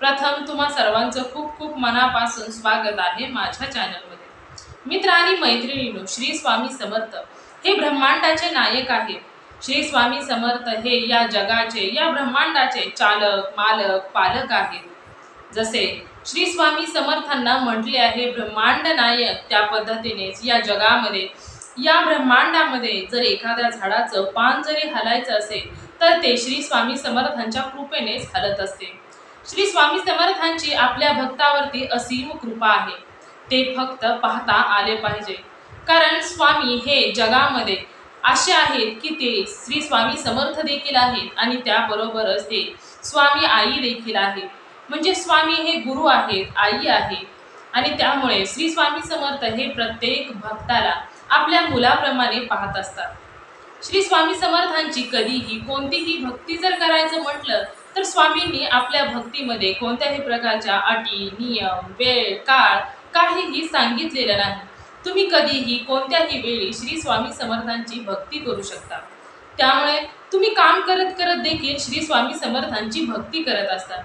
प्रथम तुम्हा सर्वांचं खूप खूप मनापासून स्वागत आहे माझ्या चॅनलमध्ये मित्र आणि मैत्रिणीनो श्री स्वामी समर्थ हे ब्रह्मांडाचे नायक आहेत. श्री स्वामी समर्थ हे या जगाचे या ब्रह्मांडाचे चालक मालक पालक आहेत. जसे श्री स्वामी समर्थांना म्हटले आहे ब्रह्मांड नायक त्या पद्धतीनेच या जगामध्ये या ब्रह्मांडामध्ये जर एखाद्या झाडाचं पान जरी हलायचं असेल तर ते श्री स्वामी समर्थांच्या कृपेनेच हलत असते. श्री स्वामी समर्थांची आपल्या भक्तावरती असीम कृपा आहे. ते फक्त पाहता आले पाहिजे. कारण स्वामी हे जगामध्ये असे आहेत की ते श्री स्वामी समर्थ देखील आहेत आणि त्याबरोबरच ते स्वामी आई देखील आहेत. म्हणजे स्वामी हे गुरु आहेत आई आहे. आणि त्यामुळे श्री स्वामी समर्थ हे प्रत्येक भक्ताला आपल्या मुलाप्रमाणे पाहत असतात. श्री स्वामी समर्थांची कधीही कोणतीही भक्ती जर करायचं म्हटलं तर स्वामींनी आपल्या भक्तीमध्ये कोणत्याही प्रकारच्या अटी नियम वेळ काळ काहीही सांगितलेलं नाही. तुम्ही कधीही कोणत्याही वेळी श्री स्वामी समर्थांची भक्ती करू शकता. त्यामुळे तुम्ही काम करत करत देखील श्री स्वामी समर्थांची भक्ती करत असता.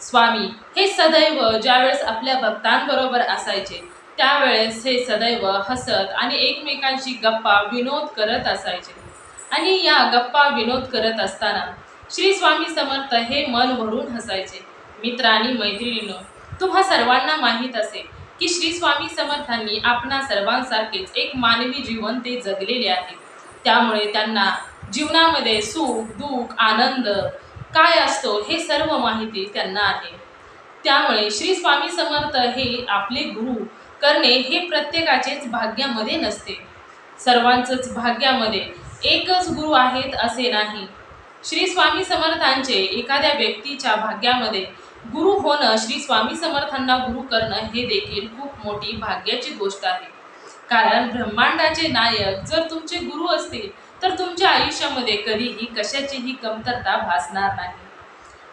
स्वामी हे सदैव ज्यावेळेस आपल्या भक्तांबरोबर असायचे त्यावेळेस हे सदैव हसत आणि एकमेकांशी गप्पा विनोद करत असायचे. आणि या गप्पा विनोद करत असताना श्री स्वामी समर्थ हे मन भरून हसायचे. मित्र आणि मैत्रिणीनो तुम्हा सर्वांना माहीत असेल की श्री स्वामी समर्थांनी आपणा सर्वांसारखेच एक मानवी जीवन ते जगलेले आहे. त्यामुळे त्यांना जीवनामध्ये सुख दुःख आनंद काय असतो हे सर्व माहिती त्यांना आहे. त्यामुळे श्री स्वामी समर्थ हे आपले गुरु करणे हे प्रत्येकाचेच भाग्यामध्ये नसते. सर्वांचंच भाग्यामध्ये एकच गुरु आहेत असे नाही. श्री स्वामी समर्थांचे एखाद्या व्यक्तीच्या भाग्यामध्ये गुरु होणं श्री स्वामी समर्थांना गुरु करणं हे देखील खूप मोठी भाग्याची गोष्ट आहे. कारण ब्रह्मांडाचे नायक जर तुमचे गुरु असतील तर तुमच्या आयुष्यामध्ये कधीही कशाचीही कमतरता भासणार नाही.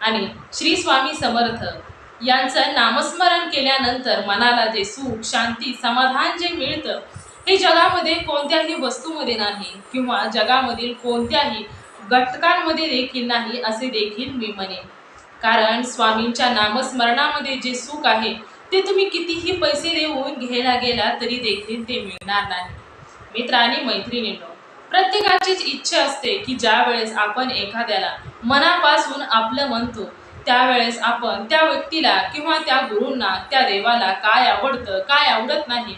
आणि श्री स्वामी समर्थ यांचं नामस्मरण केल्यानंतर मनाला जे सुख शांती समाधान जे मिळतं हे जगामध्ये कोणत्याही वस्तूमध्ये नाही किंवा जगामधील कोणत्याही घटकांमध्ये देखील नाही असे देखील मी म्हणेन. कारण स्वामींच्या नामस्मरणामध्ये जे सुख आहे ते तुम्ही कितीही पैसे देऊन घ्यायला गेला तरी देखील ते मिळणार नाही. मित्र आणि मैत्रिणींनो प्रत्येकाचीच इच्छा असते की ज्या वेळेस आपण एखाद्याला मनापासून आपलं म्हणतो त्यावेळेस आपण त्या व्यक्तीला किंवा त्या गुरूंना त्या देवाला काय आवडतं काय आवडत नाही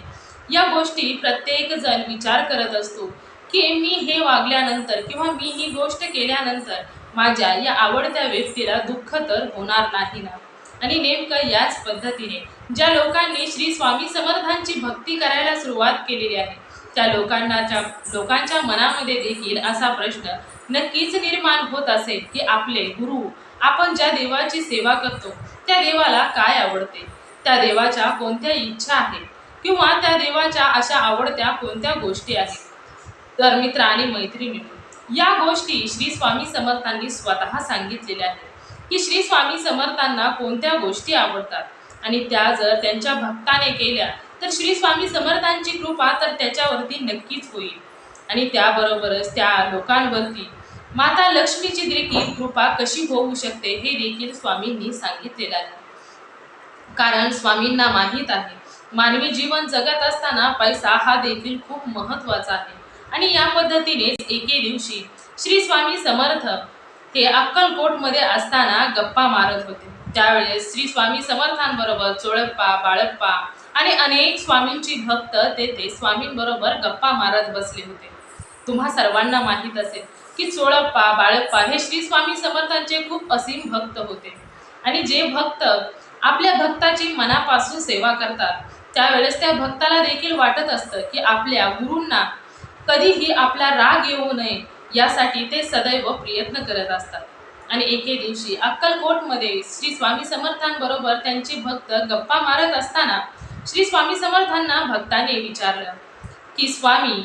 या गोष्टी प्रत्येक जण विचार करत असतो. की मी हे वागल्यानंतर किंवा मी ही गोष्ट केल्यानंतर माझ्या या आवडत्या व्यक्तीला दुःख तर होणार नाही ना? आणि नेमकं याच पद्धतीने ज्या लोकांनी श्री स्वामी समर्थांची भक्ती करायला सुरुवात केलेली आहे त्या लोकांनाच्या लोकांच्या मनामध्ये देखील असा प्रश्न नक्कीच निर्माण होत असेल की आपले गुरु आपण ज्या देवाची सेवा करतो त्या देवाला काय आवडते? त्या देवाच्या कोणत्या इच्छा आहेत? किंवा त्या देवाच्या अशा आवडत्या कोणत्या गोष्टी आहेत? तर मित्र आणि मैत्रिणी या गोष्टी श्री स्वामी समर्थांनी स्वतः सांगितलेल्या आहेत. की श्री स्वामी समर्थांना कोणत्या गोष्टी आवडतात? आणि त्या जर त्यांच्या भक्ताने केल्या तर श्री स्वामी समर्थांची कृपा तर त्याच्यावरती नक्कीच होईल. आणि त्याबरोबरच त्या लोकांवरती माता लक्ष्मीची देखील कृपा कशी होऊ शकते हे देखील स्वामींनी सांगितलेलं आहे. कारण स्वामींना माहीत आहे मानवी जीवन जगत असताना पैसा हा देखील खूप महत्त्वाचा आहे. आणि या पद्धतीनेच एके दिवशी श्री स्वामी समर्थ हे अक्कलकोटमध्ये असताना गप्पा मारत होते. त्यावेळेस श्री स्वामी समर्थांबरोबर चोळप्पा बाळप्पा आणि अनेक स्वामींची भक्त तेथे स्वामींबरोबर गप्पा मारत बसले होते. तुम्हा सर्वांना माहीत असेल की चोळप्पा बाळप्पा हे श्री स्वामी समर्थांचे खूप असीम भक्त होते. आणि जे भक्त आपल्या भक्ताची मनापासून सेवा करतात त्यावेळेस त्या भक्ताला देखील वाटत असतं की आपल्या गुरूंना कधीही आपला राग येऊ नये यासाठी ते सदैव प्रयत्न करत असतात. आणि एके दिवशी अक्कलकोटमध्ये श्री स्वामी समर्थांबरोबर त्यांचे भक्त गप्पा मारत असताना श्री स्वामी समर्थांना भक्ताने विचारलं की स्वामी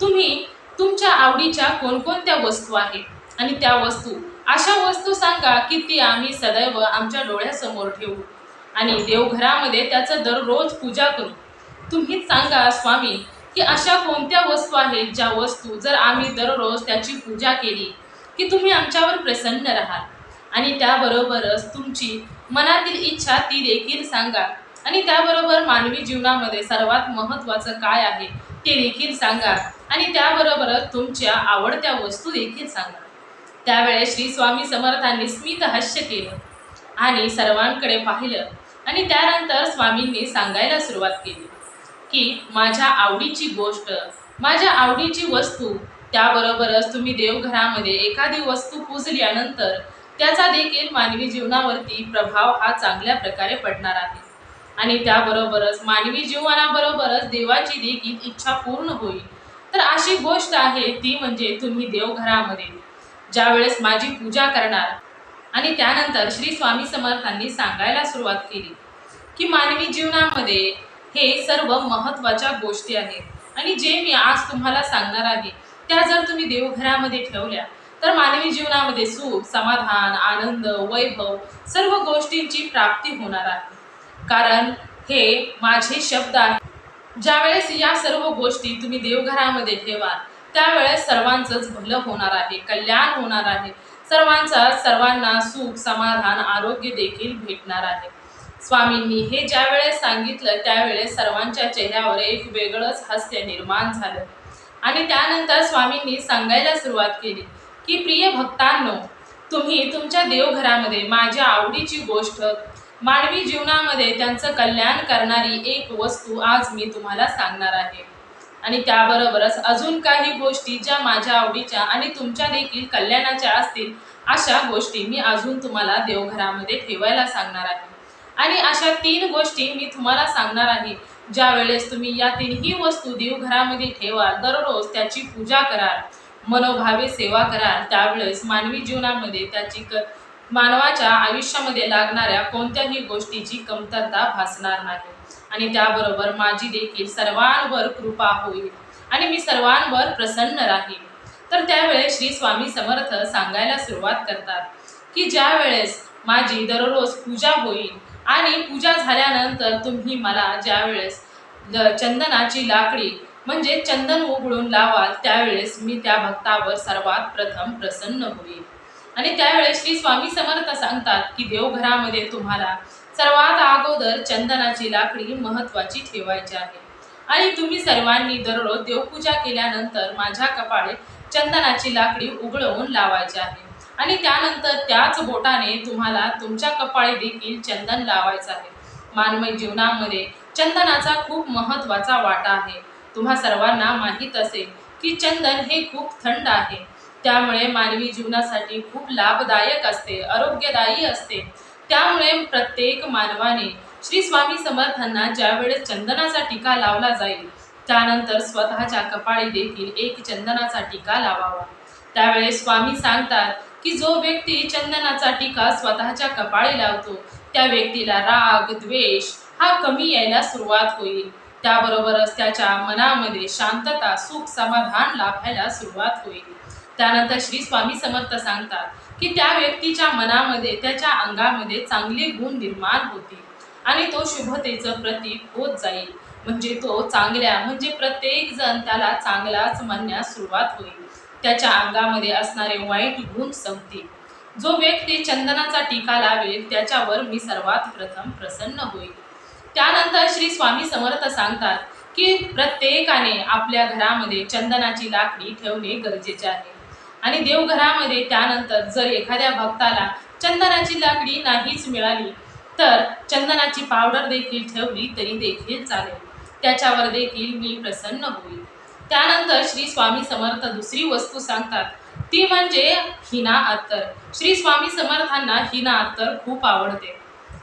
तुम्ही तुमच्या आवडीच्या कोणकोणत्या वस्तू आहेत? आणि त्या वस्तू अशा वस्तू सांगा की ती आम्ही सदैव आमच्या डोळ्यासमोर ठेवू. आणि देवघरामध्ये त्याचं दररोज पूजा करू. तुम्हीच सांगा स्वामी की अशा कोणत्या वस्तू आहेत ज्या वस्तू जर आम्ही दररोज त्याची पूजा केली की तुम्ही आमच्यावर प्रसन्न राहाल? आणि त्याबरोबरच तुमची मनातील इच्छा ती देखील सांगा. आणि त्याबरोबर मानवी जीवनामध्ये सर्वात महत्त्वाचं काय आहे ते देखील सांगा. आणि त्याबरोबरच तुमच्या आवडत्या वस्तू देखील सांगा. त्यावेळेस श्री स्वामी समर्थांनी स्मित हास्य केलं आणि सर्वांकडे पाहिलं आणि त्यानंतर स्वामींनी सांगायला सुरुवात केली. की माझ्या आवडीची गोष्ट माझ्या आवडीची वस्तू त्याबरोबरच तुम्ही देवघरामध्ये एखादी वस्तू पूजल्यानंतर त्याचा देखील मानवी जीवनावरती प्रभाव हा चांगल्या प्रकारे पडणार आहे. आणि त्याबरोबरच मानवी जीवनाबरोबरच देवाची देखील इच्छा पूर्ण होईल. तर अशी गोष्ट आहे ती म्हणजे तुम्ही देवघरामध्ये ज्यावेळेस माझी पूजा करणार आणि त्यानंतर श्री स्वामी समर्थांनी सांगायला सुरुवात केली की मानवी जीवनामध्ये हे सर्व महत्त्वाच्या गोष्टी आहेत. आणि जे मी आज तुम्हाला सांगणार आहे त्या जर तुम्ही देवघरामध्ये ठेवल्या तर मानवी जीवनामध्ये सुख समाधान आनंद वैभव सर्व गोष्टींची प्राप्ती होणार आहे. कारण हे माझे शब्द आहेत ज्यावेळेस या सर्व गोष्टी तुम्ही देवघरामध्ये ठेवा त्यावेळेस सर्वांचंच भलं होणार आहे कल्याण होणार आहे. सर्वांचा सर्वांना सुख समाधान आरोग्य देखील भेटणार आहे. स्वामींनी हे ज्या वेळेस सांगितलं त्यावेळेस सर्वांच्या चेहऱ्यावर एक वेगळंच हास्य निर्माण झालं. आणि त्यानंतर स्वामींनी सांगायला सुरुवात केली की प्रिय भक्तांनो तुम्ही तुमच्या देवघरामध्ये माझ्या आवडीची गोष्ट मानवी जीवनामध्ये त्यांचं कल्याण करणारी एक वस्तू आज मी तुम्हाला सांगणार आहे. आणि त्याबरोबरच अजून काही गोष्टी ज्या माझ्या आवडीच्या आणि तुमच्या देखील कल्याणाच्या असतील अशा गोष्टी मी अजून तुम्हाला देवघरामध्ये ठेवायला सांगणार आहे. आणि अशा तीन गोष्टी मी तुम्हाला सांगणार आहे. ज्या वेळेस तुम्ही या तीनही वस्तू देवघरामध्ये ठेवा दररोज त्याची पूजा कराल मनोभावे सेवा कराल त्यावेळेस मानवी जीवनामध्ये त्याची क मानवाच्या आयुष्यामध्ये लागणाऱ्या कोणत्याही गोष्टीची कमतरता भासणार नाही. आणि त्याबरोबर माझी देखील सर्वांवर कृपा होईल आणि मी सर्वांवर प्रसन्न राहील. तर त्यावेळेस श्री स्वामी समर्थ सांगायला सुरुवात करतात की ज्या वेळेस माझी दररोज पूजा होईल आणि पूजा झाल्यानंतर तुम्ही मला ज्यावेळेस चंदनाची लाकडी म्हणजे चंदन उघडून लावाल त्यावेळेस मी त्या भक्तावर सर्वात प्रथम प्रसन्न होईल. आणि त्यावेळेस श्री स्वामी समर्थ सांगतात की देवघरामध्ये तुम्हाला सर्वात अगोदर चंदनाची लाकडी महत्वाची ठेवायची आहे. आणि तुम्ही सर्वांनी दररोज देवपूजा केल्यानंतर माझ्या कपाळे चंदनाची लाकडी उघडवून लावायची आहे. आणि त्यानंतर त्याच बोटाने तुम्हाला तुमच्या कपाळी देखील चंदन लावायचं आहे. मानवी जीवनामध्ये चंदनाचा खूप महत्त्वाचा वाटा आहे. तुम्हा सर्वांना माहीत असेल की चंदन हे खूप थंड आहे. त्यामुळे मानवी जीवनासाठी खूप लाभदायक असते आरोग्यदायी असते. त्यामुळे प्रत्येक मानवाने श्री स्वामी समर्थांना ज्यावेळेस चंदनाचा टीका लावला जाईल त्यानंतर स्वतःच्या कपाळी देखील एक चंदनाचा टीका लावावा. त्यावेळेस स्वामी सांगतात की जो व्यक्ती चंदनाचा टीका स्वतःच्या कपाळी लावतो त्या व्यक्तीला राग द्वेष हा कमी यायला सुरुवात होईल. त्याबरोबरच त्याच्या मनामध्ये शांतता सुख समाधान लाभायला सुरुवात होईल. त्यानंतर श्री स्वामी समर्थ सांगतात की त्या व्यक्तीच्या मनामध्ये त्याच्या अंगामध्ये चांगले गुण निर्माण होतील आणि तो शुभतेचं प्रतीक होत जाईल. म्हणजे तो चांगल्या म्हणजे प्रत्येक जण त्याला चांगलाच म्हणण्यास सुरुवात होईल. त्याच्या अंगामध्ये असणारे वाईट गुण संपतील. जो व्यक्ती चंदनाचा टीका लावेल त्याच्यावर मी सर्वात प्रथम प्रसन्न होईल. त्यानंतर श्री स्वामी समर्थ सांगतात की प्रत्येकाने आपल्या घरामध्ये चंदनाची लाकडी ठेवणे गरजेचे आहे. आणि देवघरामध्ये त्यानंतर जर एखाद्या भक्ताला चंदनाची लाकडी नाहीच मिळाली तर चंदनाची पावडर देखील ठेवली तरी देखील चालेल. त्याच्यावर देखील मी प्रसन्न होईल. त्यानंतर श्री स्वामी समर्थ दुसरी वस्तू सांगतात. ती म्हणजे हिना अत्तर. श्री स्वामी समर्थांना हिना अत्तर खूप आवडते.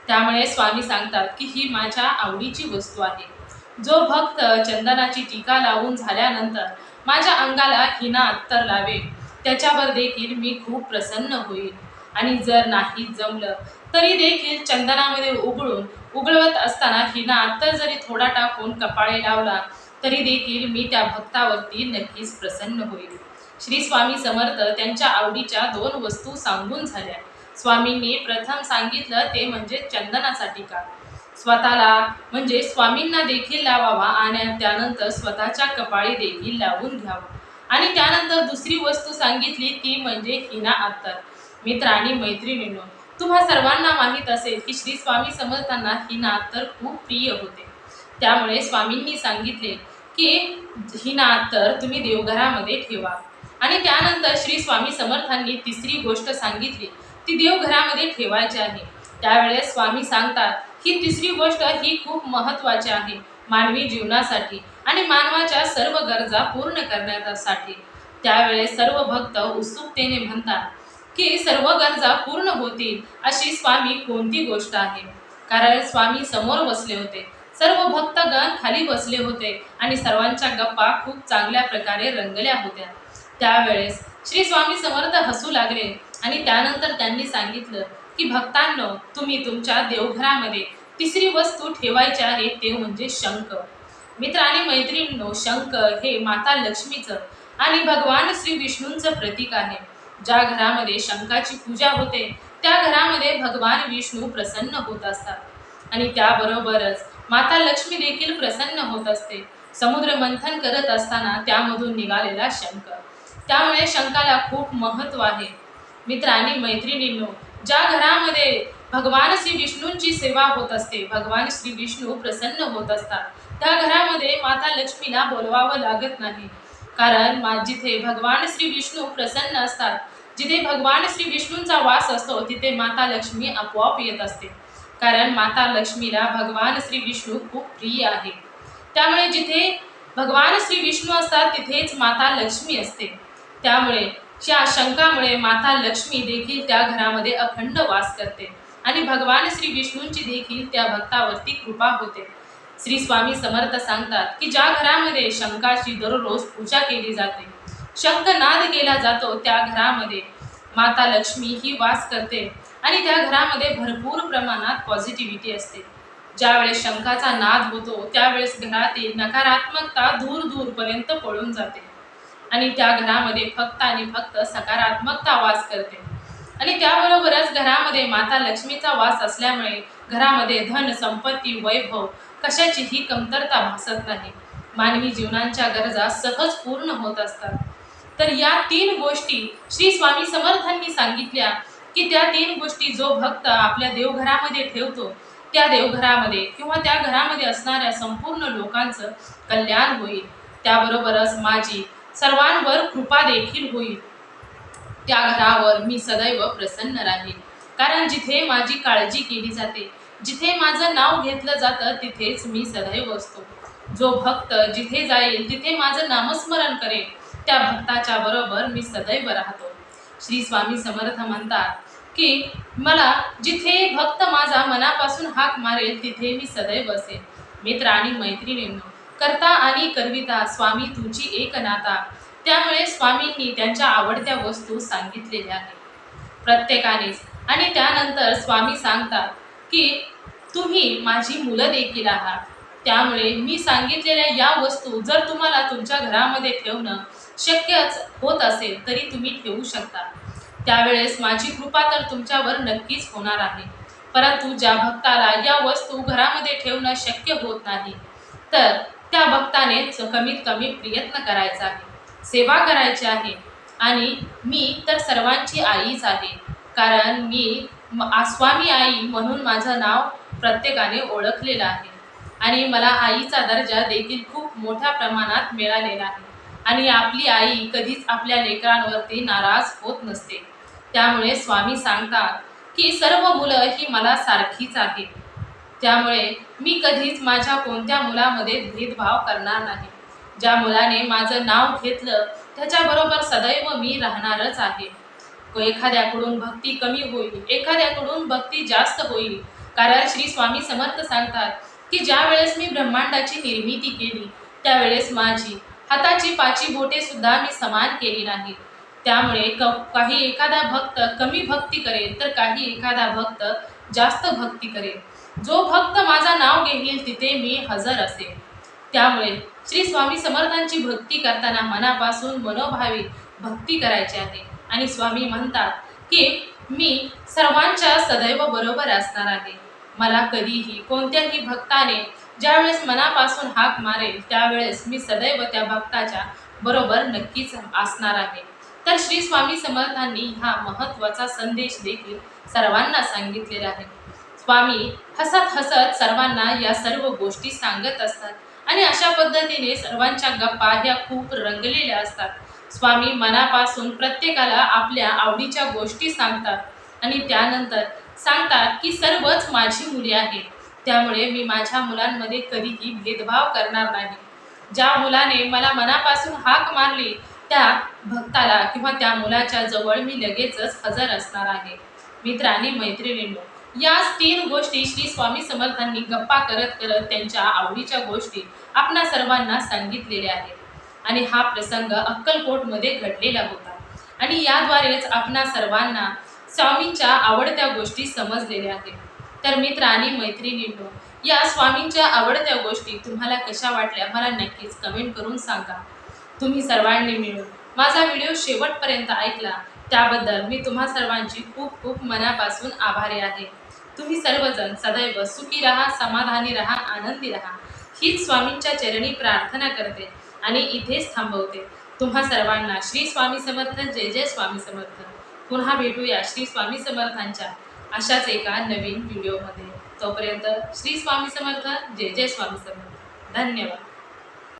त्यामुळे स्वामी सांगतात की ही माझ्या आवडीची वस्तू आहे. जो भक्त चंदनाची टीका लावून झाल्यानंतर माझ्या अंगाला हिना अत्तर लावे त्याच्यावर देखील मी खूप प्रसन्न होईल. आणि जर नाही जमलं तरी देखील चंदनामध्ये उघडून उघडवत असताना हिना अत्तर जरी थोडा टाकून कपाळे लावला तरी देखील मी त्या भक्तावरती नक्कीच प्रसन्न होईल श्री स्वामी समर्थ त्यांच्या आवडीच्या दोन वस्तू सांगून झाल्या. स्वामींनी प्रथम सांगितलं ते म्हणजे चंदनासाठी का? स्वतःला म्हणजे स्वामींना देखील लावावा आणि त्यानंतर स्वतःच्या कपाळी देखील लावून घ्यावा. आणि त्यानंतर दुसरी वस्तू सांगितली ती म्हणजे हिना अत्तर मित्र आणि मैत्रिणींनो तुम्हा सर्वांना माहीत असेल की श्री स्वामी समर्थांना हिना अत्तर खूप प्रिय होते. त्यामुळे स्वामींनी सांगितले की हिना तर तुम्ही देवघरामध्ये ठेवा. आणि त्यानंतर श्री स्वामी समर्थांनी तिसरी गोष्ट सांगितली ती देवघरामध्ये ठेवायची आहे. त्यावेळेस स्वामी सांगतात ही तिसरी गोष्ट ही खूप महत्त्वाची आहे मानवी जीवनासाठी आणि मानवाच्या सर्व गरजा पूर्ण करण्यासाठी. त्यावेळेस सर्व भक्त उत्सुकतेने म्हणतात की सर्व गरजा पूर्ण होतील अशी स्वामी कोणती गोष्ट आहे? कारण स्वामी समोर बसले होते. सर्व भक्तगण खाली बसले होते आणि सर्वांच्या गप्पा खूप चांगल्या प्रकारे रंगल्या होत्या. त्यावेळेस श्री स्वामी समर्थ हसू लागले आणि त्यानंतर त्यांनी सांगितलं की भक्तांनो तुम्ही तुमच्या देवघरामध्ये तिसरी वस्तू ठेवायची आहे ते म्हणजे शंख. मित्र आणि मैत्रिणींनो शंख हे माता लक्ष्मीचं आणि भगवान श्री विष्णूंचं प्रतीक आहे. ज्या घरामध्ये शंखाची पूजा होते त्या घरामध्ये भगवान विष्णू प्रसन्न होत असतात. आणि त्याबरोबरच माता लक्ष्मी देखील प्रसन्न होत असते. समुद्र मंथन करत असताना त्यामधून निघालेला शंख. त्यामुळे शंखाला खूप महत्त्व आहे. मित्रांनी मैत्रिणींनो ज्या घरामध्ये भगवान श्री विष्णूंची सेवा होत असते भगवान श्री विष्णू प्रसन्न होत असतात त्या घरामध्ये माता लक्ष्मीला बोलवावं लागत नाही. कारण मा जिथे भगवान श्री विष्णू प्रसन्न असतात जिथे भगवान श्री विष्णूंचा वास असतो तिथे माता लक्ष्मी आपोआप येत असते. कारण माता लक्ष्मीला भगवान श्री विष्णू खूप प्रिय आहे. त्यामुळे जिथे भगवान श्री विष्णू असतात तिथेच माता लक्ष्मी असते. त्यामुळे या शंकामुळे माता लक्ष्मी देखील त्या घरामध्ये अखंड वास करते आणि भगवान श्री विष्णूंची देखील त्या भक्तावरती कृपा होते. श्री स्वामी समर्थ सांगतात की ज्या घरामध्ये शंकाची दररोज पूजा केली जाते शंखनाद केला जातो त्या घरामध्ये माता लक्ष्मी ही वास करते. आणि त्या घरामध्ये भरपूर प्रमाणात पॉझिटिव्हिटी असते. ज्यावेळेस शंकाचा नाद होतो त्यावेळेस घरातील नकारात्मकता दूर दूरपर्यंत पळून जाते. आणि त्या घरामध्ये फक्त आणि फक्त सकारात्मकता वास करते. आणि त्याबरोबरच घरामध्ये माता लक्ष्मीचा वास असल्यामुळे घरामध्ये धन संपत्ती वैभव कशाचीही कमतरता भासत नाही. मानवी जीवनांच्या गरजा सहज पूर्ण होत असतात. तर या तीन गोष्टी श्री स्वामी समर्थांनी सांगितल्या. की त्या तीन गोष्टी जो भक्त आपल्या देवघरामध्ये ठेवतो त्या देवघरामध्ये किंवा त्या घरामध्ये असणाऱ्या संपूर्ण लोकांचं कल्याण होईल. त्याबरोबरच माझी सर्वांवर कृपा देखील होईल. त्या घरावर मी सदैव प्रसन्न राहील कारण जिथे माझी काळजी केली जाते जिथे माझं नाव घेतलं जातं तिथेच मी सदैव असतो. जो भक्त जिथे जाईल तिथे माझं नामस्मरण करेल त्या भक्ताच्या बरोबर मी सदैव राहतो. श्री स्वामी समर्थ म्हणतात की मला जिथे भक्त माझा मनापासून हाक मारेल तिथे मी सदैव असेल मित्र आणि मैत्रिणींनो करता आणि करविता स्वामी तुझी एक नाता. त्यामुळे स्वामींनी त्यांच्या आवडत्या वस्तू सांगितलेल्या आहेत. प्रत्येकानेच. आणि त्यानंतर स्वामी सांगतात की तुम्ही माझी मुलं देखील आहात. त्यामुळे मी सांगितलेल्या या वस्तू जर तुम्हाला तुमच्या घरामध्ये ठेवणं शक्यच होत असेल तरी तुम्ही ठेवू शकता. त्यावेळेस माझी कृपा तर तुमच्यावर नक्कीच होणार आहे. परंतु ज्या भक्ताला या वस्तू घरामध्ये ठेवणं शक्य होत नाही तर त्या भक्ताने कमीत कमी प्रयत्न करायचा आहे. सेवा करायची आहे आणि मी तर सर्वांची आईच आहे. कारण मी आस्वामी आई म्हणून माझं नाव प्रत्येकाने ओळखलेलं आहे आणि मला आईचा दर्जा देखील खूप मोठ्या प्रमाणात मिळालेला आहे. आणि आपली आई कधीच आपल्या लेकरांवरती नाराज होत नसते. त्यामुळे स्वामी सांगतात की सर्व मुलं ही मला सारखीच आहेत. त्यामुळे मी कधीच माझ्या कोणत्या मुलामध्ये भेदभाव करणार नाही. ज्या मुलाने माझं नाव घेतलं त्याच्याबरोबर सदैव मी राहणारच आहे. एखाद्याकडून भक्ती कमी होईल एखाद्याकडून भक्ती जास्त होईल. कारण श्री स्वामी समर्थ सांगतात की ज्या वेळेस मी ब्रह्मांडाची निर्मिती केली त्यावेळेस माझी हाताची पाची बोटे सुद्धा मी समान केली नाहीत. त्यामुळे क काही एखादा भक्त कमी भक्ती करेल तर काही एखादा भक्त जास्त भक्ती करेल. जो भक्त माझा नाव घेईल तिथे मी हजर असेल. त्यामुळे श्री स्वामी समर्थांची भक्ती करताना मनापासून मनोभावी भक्ती करायची आहे. आणि स्वामी म्हणतात की मी सर्वांच्या सदैव बरोबर असणार आहे. मला कधीही कोणत्याही भक्ताने ज्यावेळेस मनापासून हाक मारेल त्यावेळेस मी सदैव त्या भक्ताच्या बरोबर नक्कीच असणार आहे. तर श्री स्वामी समर्थांनी हा महत्त्वाचा संदेश देखील सर्वांना सांगितलेला आहे. स्वामी हसत हसत सर्वांना या सर्व गोष्टी सांगत असतात आणि अशा पद्धतीने सर्वांच्या गप्पा ह्या खूप रंगलेल्या असतात. स्वामी मनापासून प्रत्येकाला आपल्या आवडीच्या गोष्टी सांगतात आणि त्यानंतर सांगतात की सर्वच माझी मुले आहेत. त्यामुळे मी माझ्या मुलांमध्ये कधीही भेदभाव करणार नाही. ज्या मुलाने मला मनापासून हाक मारली त्या भक्ताला किंवा त्या मुलाच्या जवळ मी लगेचच हजर असणार आहे. मित्रांनी मैत्रिणींनो या तीन गोष्टी श्री स्वामी समर्थांनी गप्पा करत करत त्यांच्या आवडीच्या गोष्टी आपणा सर्वांना सांगितलेल्या आहेत. आणि हा प्रसंग अक्कलकोटमध्ये घडलेला होता. आणि याद्वारेच आपणा सर्वांना स्वामींच्या आवडत्या गोष्टी समजलेल्या आहेत. तर मित्र आणि मैत्रिणींनो या स्वामींच्या आवडत्या गोष्टी तुम्हाला कशा वाटल्या? मला नक्कीच कमेंट करून सांगा. तुम्ही सर्वांनी मिळून माझा व्हिडिओ शेवटपर्यंत ऐकला त्याबद्दल मी तुम्हा सर्वांची खूप खूप मनापासून आभारी आहे. तुम्ही सर्वजण सदैव सुखी राहा समाधानी राहा आनंदी राहा. हीच स्वामींच्या चरणी प्रार्थना करते आणि इथेच थांबवते. तुम्हा सर्वांना श्री स्वामी समर्थ जय जय स्वामी समर्थ. पुन्हा भेटूया श्री स्वामी समर्थांच्या अशाच एका नवीन व्हिडिओमध्ये. तोपर्यंत श्री स्वामी समर्थ जय जय स्वामी समर्थ. धन्यवाद.